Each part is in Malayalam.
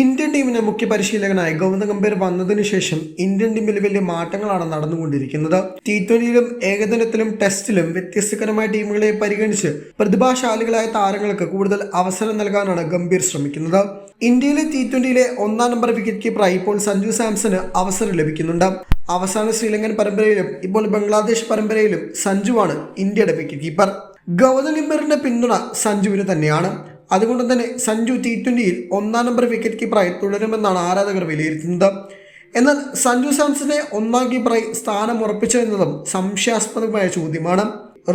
ഇന്ത്യൻ ടീമിന് മുഖ്യ പരിശീലകനായി ഗൗതം ഗംഭീർ വന്നതിനു ശേഷം ഇന്ത്യൻ ടീമിൽ വലിയ മാറ്റങ്ങളാണ് നടന്നുകൊണ്ടിരിക്കുന്നത്. ടി ട്വന്റിയിലും ഏകദിനത്തിലും ടെസ്റ്റിലും വ്യത്യസ്തകരമായ ടീമുകളെ പരിഗണിച്ച് പ്രതിഭാശാലികളായ താരങ്ങൾക്ക് കൂടുതൽ അവസരം നൽകാനാണ് ഗംഭീർ ശ്രമിക്കുന്നത്. ഇന്ത്യയിലെ ടി ട്വന്റിയിലെ ഒന്നാം നമ്പർ വിക്കറ്റ് കീപ്പറായി ഇപ്പോൾ സഞ്ജു സാംസന് അവസരം ലഭിക്കുന്നുണ്ട്. അവസാന ശ്രീലങ്കൻ പരമ്പരയിലും ഇപ്പോൾ ബംഗ്ലാദേശ് പരമ്പരയിലും സഞ്ജുവാണ് ഇന്ത്യയുടെ വിക്കറ്റ് കീപ്പർ ഗൗതം ഗംഭീറിന്റെ പിന്തുണ സഞ്ജുവിന് തന്നെയാണ്. അതുകൊണ്ട് തന്നെ സഞ്ജു ടി ട്വന്റിയിൽ ഒന്നാം നമ്പർ വിക്കറ്റ് കീപ്പറായി തുടരുമെന്നാണ് ആരാധകർ വിലയിരുത്തുന്നത്. എന്നാൽ സഞ്ജു സാംസനെ ഒന്നാം കീപ്പറായി സ്ഥാനം ഉറപ്പിച്ചു എന്നതും സംശയാസ്പദമായ ചോദ്യമാണ്.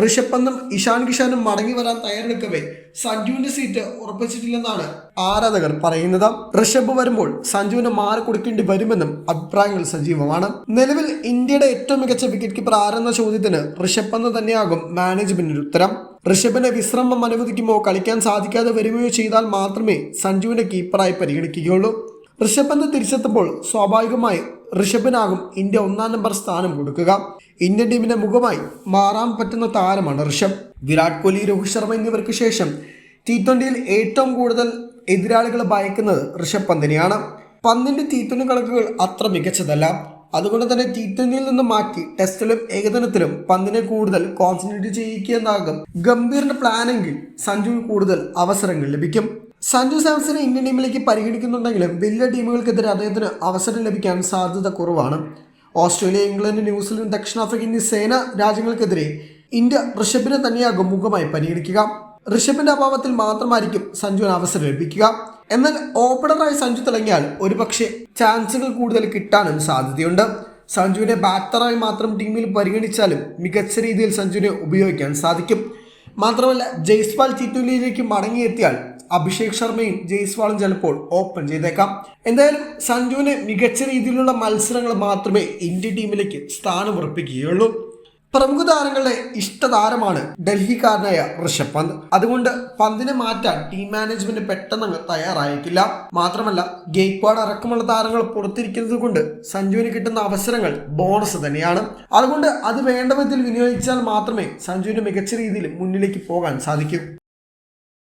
ഋഷഭ് പന്തും ഇഷാൻ കിഷാനും മടങ്ങി വരാൻ തയ്യാറെടുക്കവേ സഞ്ജുവിന്റെ സീറ്റ് ഉറപ്പിച്ചിട്ടില്ലെന്നാണ് ആരാധകർ പറയുന്നത്. ഋഷഭ് വരുമ്പോൾ സഞ്ജുവിന് മാറി കൊടുക്കേണ്ടി വരുമെന്നും അഭിപ്രായങ്ങൾ സജീവമാണ്. നിലവിൽ ഇന്ത്യയുടെ ഏറ്റവും മികച്ച വിക്കറ്റ് കീപ്പർ ആരെന്ന ചോദ്യത്തിന് ഋഷഭ് പന്ത് തന്നെയാകും മാനേജ്മെന്റിന്റെ ഉത്തരം. ഋഷഭിന് വിശ്രമം അനുവദിക്കുമോ? കളിക്കാൻ സാധിക്കാതെ വരുകയോ ചെയ്താൽ മാത്രമേ സഞ്ജുവിനെ കീപ്പറായി പരിഗണിക്കുകയുള്ളൂ. ഋഷഭ് പന്ത് തിരിച്ചെത്തുമ്പോൾ സ്വാഭാവികമായി ഋഷഭിനാകും ഇന്ത്യ ഒന്നാം നമ്പർ സ്ഥാനം കൊടുക്കുക. ഇന്ത്യൻ ടീമിന്റെ മുഖമായി മാറാൻ പറ്റുന്ന താരമാണ് ഋഷഭ്. വിരാട് കോഹ്ലി രോഹിത് ശർമ്മ എന്നിവർക്ക് ശേഷം ടി ട്വന്റിയിൽ ഏറ്റവും കൂടുതൽ എതിരാളികൾ ഭയക്കുന്നത് ഋഷഭ് പന്തിനെയാണ്. പന്തിന്റെ ടി ട്വന്റി കണക്കുകൾ അത്ര മികച്ചതല്ല. അതുകൊണ്ട് തന്നെ ടി ട്വന്റിയിൽ നിന്ന് മാറ്റി ടെസ്റ്റിലും ഏകദിനത്തിലും പന്തിനെ കൂടുതൽ കോൺസെൻട്രേറ്റ് ചെയ്യിക്കുക എന്നാകും ഗംഭീറിന്റെ പ്ലാനെങ്കിൽ സഞ്ജുവിന് കൂടുതൽ അവസരങ്ങൾ ലഭിക്കും. സഞ്ജു സാംസനെ ഇന്ത്യൻ ടീമിലേക്ക് പരിഗണിക്കുന്നുണ്ടെങ്കിലും വലിയ ടീമുകൾക്കെതിരെ അദ്ദേഹത്തിന് അവസരം ലഭിക്കാൻ സാധ്യത കുറവാണ്. ഓസ്ട്രേലിയ ഇംഗ്ലണ്ട് ന്യൂസിലൻഡ് ദക്ഷിണാഫ്രിക്ക എന്നീ സേന രാജ്യങ്ങൾക്കെതിരെ ഇന്ത്യ ഋഷഭിനെ തന്നെയാകും മുഖമായി പരിഗണിക്കുക. ഋഷഭിന്റെ അഭാവത്തിൽ മാത്രമായിരിക്കും സഞ്ജുവിന് അവസരം ലഭിക്കുക. എന്നാൽ ഓപ്പണറായി സഞ്ജു തിളങ്ങിയാൽ ഒരുപക്ഷെ ചാൻസുകൾ കൂടുതൽ കിട്ടാനും സാധ്യതയുണ്ട്. സഞ്ജുവിനെ ബാറ്ററായി മാത്രം ടീമിൽ പരിഗണിച്ചാലും മികച്ച രീതിയിൽ സഞ്ജുവിനെ ഉപയോഗിക്കാൻ സാധിക്കും. മാത്രമല്ല ജയ്സ്വാൾ ട്വന്റിയിലേക്ക് മടങ്ങിയെത്തിയാൽ അഭിഷേക് ശർമ്മയും ജയ്സ്വാളും ചിലപ്പോൾ ഓപ്പൺ ചെയ്തേക്കാം. എന്തായാലും സഞ്ജുവിന് മികച്ച രീതിയിലുള്ള മത്സരങ്ങൾ മാത്രമേ ഇന്ത്യ ടീമിലേക്ക് സ്ഥാനം ഉറപ്പിക്കുകയുള്ളൂ. പ്രമുഖ താരങ്ങളുടെ ഇഷ്ടതാരമാണ് ഡൽഹിക്കാരനായ ഋഷഭ് പന്ത്. അതുകൊണ്ട് പന്തിനെ മാറ്റാൻ ടീം മാനേജ്മെന്റ് പെട്ടെന്ന് തയ്യാറായിട്ടില്ല. മാത്രമല്ല ഗെയ്ക്വാഡ് അടക്കമുള്ള താരങ്ങൾ പുറത്തിരിക്കുന്നത് കൊണ്ട് സഞ്ജുവിന് കിട്ടുന്ന അവസരങ്ങൾ ബോണസ് തന്നെയാണ്. അതുകൊണ്ട് അത് വേണ്ട വിധത്തിൽ വിനിയോഗിച്ചാൽ മാത്രമേ സഞ്ജുവിന് മികച്ച രീതിയിൽ മുന്നിലേക്ക് പോകാൻ സാധിക്കൂ.